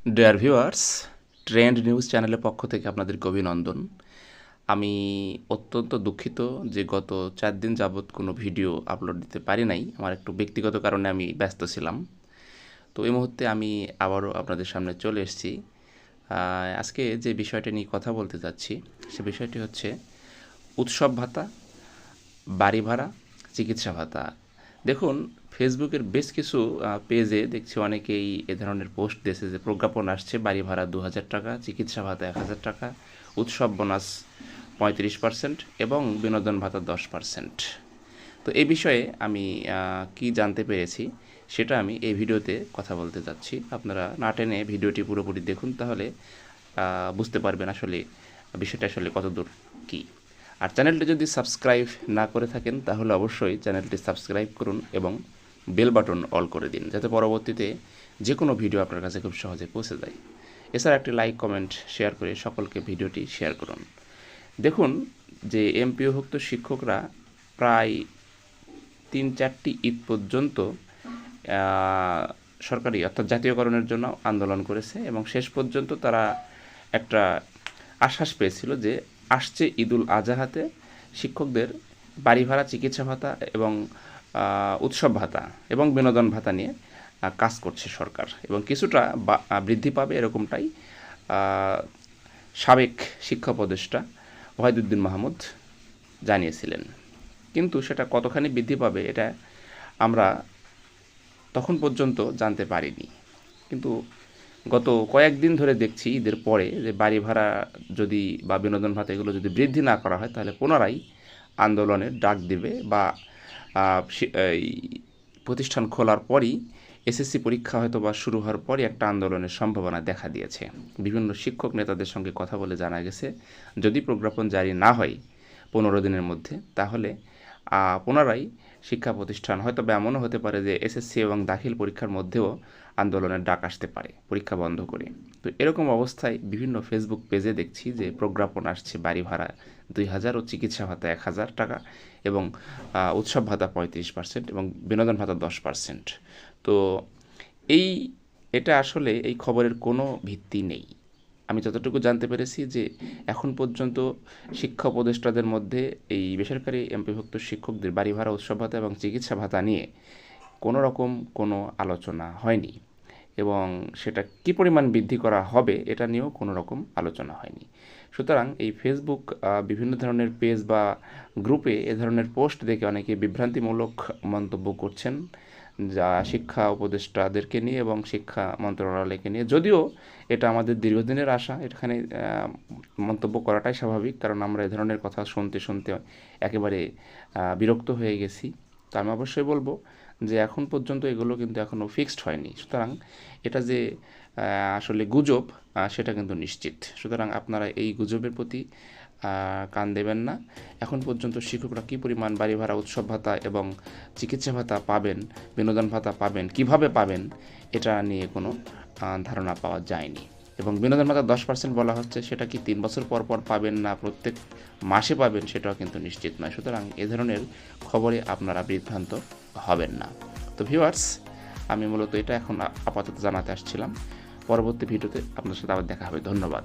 Dear viewers trend news চ্যানেলের পক্ষ থেকে আপনাদেরকে অভিনন্দন। আমি অত্যন্ত দুঃখিত যে গত চার দিন যাবৎ কোনো ভিডিও আপলোড দিতে পারি নাই। আমার একটু ব্যক্তিগত কারণে আমি ব্যস্ত ছিলাম। তো এই মুহূর্তে আমি আবারও আপনাদের সামনে চলে এসেছি। আজকে যে বিষয়টা নিয়ে কথা বলতে যাচ্ছি, সে বিষয়টি হচ্ছে উৎসব ভাতা, বাড়ি ভাড়া, চিকিৎসা ভাতা। দেখুন ফেসবুকের বেশ কিছু পেজে দেখছি অনেকেই এ ধরনের পোস্ট দিয়েছে যে প্রজ্ঞাপন আসছে, বাড়ি ভাড়া দু হাজার টাকা, চিকিৎসা ভাতা এক হাজার টাকা, উৎসব বোনাস পঁয়ত্রিশ পার্সেন্ট এবং বিনোদন ভাতা দশ পার্সেন্ট তো এই বিষয়ে আমি কি জানতে পেরেছি সেটা আমি এই ভিডিওতে কথা বলতে যাচ্ছি। আপনারা না টেনে ভিডিওটি পুরোপুরি দেখুন, তাহলে বুঝতে পারবেন আসলে বিষয়টা আসলে কতদূর কী। আর চ্যানেলটি যদি সাবস্ক্রাইব না করে থাকেন, তাহলে অবশ্যই চ্যানেলটি সাবস্ক্রাইব করুন এবং বেল বাটন অল করে দিন, যাতে পরবর্তীতে যে কোনো ভিডিও আপনার কাছে খুব সহজে পৌঁছে যায়। এছাড়া একটি লাইক, কমেন্ট, শেয়ার করে সকলকে ভিডিওটি শেয়ার করুন। দেখুন যে এমপিওভুক্ত শিক্ষকরা প্রায় তিন চারটি ঈদ পর্যন্ত সরকারি অর্থাৎ জাতীয়করণের জন্য আন্দোলন করেছে এবং শেষ পর্যন্ত তারা একটা আশ্বাস পেয়েছিল যে আসছে ঈদুল আজহাতে শিক্ষকদের বাড়ি ভাড়া, চিকিৎসা ভাতা এবং উৎসব ভাতা এবং বিনোদন ভাতা নিয়ে কাজ করছে সরকার এবং কিছুটা বৃদ্ধি পাবে এরকমটাই সাবেক শিক্ষা উপদেষ্টা ওয়াহিদুদ্দিন মাহমুদ জানিয়েছিলেন। কিন্তু সেটা কতখানি বৃদ্ধি পাবে এটা আমরা তখন পর্যন্ত জানতে পারিনি। কিন্তু গত কয়েকদিন ধরে দেখছি ঈদের পরে যে বাড়ি ভাড়া যদি বা বিনোদন ভাতা এগুলো যদি বৃদ্ধি না করা হয়, তাহলে পুনরায় আন্দোলনের ডাক দেবে বা প্রতিষ্ঠান খোলার পরই এসএসসি পরীক্ষা হয়তো বা শুরু হওয়ার পরই একটা আন্দোলনের সম্ভাবনা দেখা দিয়েছে। বিভিন্ন শিক্ষক নেতাদের সঙ্গে কথা বলে জানা গেছে, যদি প্রজ্ঞাপন জারি না হয় পনেরো দিনের মধ্যে, তাহলে পুনরায় শিক্ষা প্রতিষ্ঠান। হয়তো এমনও হতে পারে যে এসএসসি এবং দাখিল পরীক্ষার মধ্যেও আন্দোলনের ডাক আসতে পারে, পরীক্ষা বন্ধ করে। তো এরকম অবস্থায় বিভিন্ন ফেসবুক পেজে দেখছি যে প্রজ্ঞাপন আসছে বাড়ি ভাড়া দুই হাজার ও চিকিৎসা ভাতা এক হাজার টাকা এবং উৎসব ভাতা পঁয়ত্রিশ পার্সেন্ট এবং বিনোদন ভাতা দশ পার্সেন্ট তো এই, এটা আসলে এই খবরের কোনো ভিত্তি নেই। আমি যতটুকু জানতে পেরেছি যে এখন পর্যন্ত শিক্ষা উপদেষ্টাদের মধ্যে এই বেসরকারি এমপিভুক্ত শিক্ষকদের বাড়ি ভাড়া, উৎসব ভাতা এবং চিকিৎসা ভাতা নিয়ে কোনো রকম কোনো আলোচনা হয়নি এবং সেটা কি পরিমাণ বৃদ্ধি করা হবে এটা নিয়েও কোনো রকম আলোচনা হয়নি। সুতরাং এই ফেসবুক বিভিন্ন ধরনের পেজ বা গ্রুপে এ ধরনের পোস্ট দেখে অনেকে বিভ্রান্তিমূলক মন্তব্য করছেন। যা শিক্ষা উপদেষ্টাদেরকে নিয়ে এবং শিক্ষা মন্ত্রণালয়কে নিয়ে। যদিও এটা আমাদের দীর্ঘদিনের আশা, এখানে মন্তব্য করাটাই স্বাভাবিক, কারণ আমরা এ ধরনের কথা শুনতে শুনতে একেবারে বিরক্ত হয়ে গেছি। তো আমি অবশ্যই বলব যে এখন পর্যন্ত এগুলো কিন্তু এখনও ফিক্সড হয়নি। সুতরাং এটা যে আসলে গুজব সেটা কিন্তু নিশ্চিত। সুতরাং আপনারা এই গুজবের প্রতি কান দেবেন না। এখন পর্যন্ত শিক্ষকরা কী পরিমাণ বাড়ি ভাড়া, উৎসব ভাতা এবং চিকিৎসা ভাতা পাবেন, বিনোদন ভাতা পাবেন, কীভাবে পাবেন, এটা নিয়ে কোনো ধারণা পাওয়া যায়নি। এবং বিনোদন ভাতা দশ পার্সেন্ট বলা হচ্ছে, সেটা কি তিন বছর পর পর পাবেন না, প্রত্যেক মাসে পাবেন, সেটাও কিন্তু নিশ্চিত নয়। সুতরাং এ ধরনের খবরে আপনারা বিভ্রান্ত হবেন না। তো ভিউয়ার্স আমি মূলত এটা এখন আপাতত জানাতে আসছিলাম। পরবর্তী ভিডিওতে আপনার সাথে আবার দেখা হবে। ধন্যবাদ।